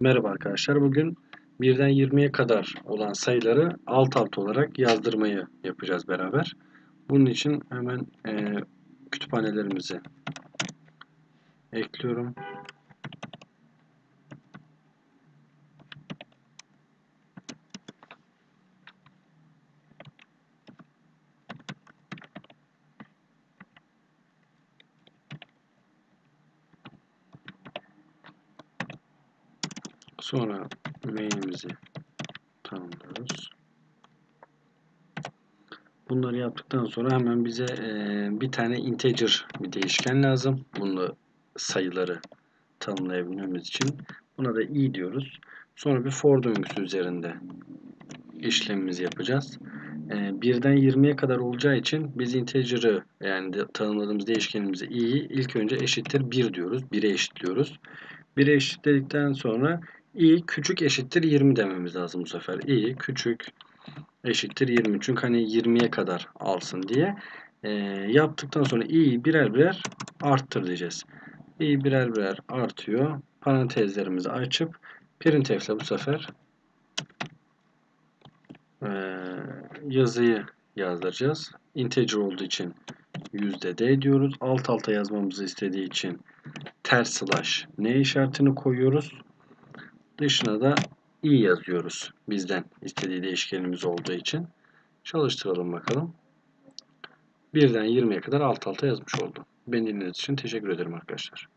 Merhaba arkadaşlar. Bugün 1'den 20'ye kadar olan sayıları alt alt olarak yazdırmayı yapacağız beraber. Bunun için hemen e, kütüphanelerimizi ekliyorum. Sonra main'imizi tanımlıyoruz. Bunları yaptıktan sonra hemen bize e, bir tane integer bir değişken lazım. Bunu sayıları tanımlayabilmemiz için. Buna da i diyoruz. Sonra bir for döngüsü üzerinde işlemimizi yapacağız. E, birden 20'ye kadar olacağı için biz integer'ı yani de, tanımladığımız değişkenimizi i'yi ilk önce eşittir 1 diyoruz. 1'e eşitliyoruz. 1'e eşitledikten sonra i küçük eşittir 20 dememiz lazım bu sefer. i küçük eşittir 20. Çünkü hani 20'ye kadar alsın diye. E, yaptıktan sonra i'yi birer birer arttır diyeceğiz. i birer birer artıyor. Parantezlerimizi açıp printf bu sefer e, yazıyı yazdıracağız. Integer olduğu için yüzde %d diyoruz. Alt alta yazmamızı istediği için ters slash n işaretini koyuyoruz. Dışına da i yazıyoruz. Bizden istediği değişkenimiz olduğu için. Çalıştıralım bakalım. Birden 20'ye kadar alt alta yazmış oldu. Beni dinlediğiniz için teşekkür ederim arkadaşlar.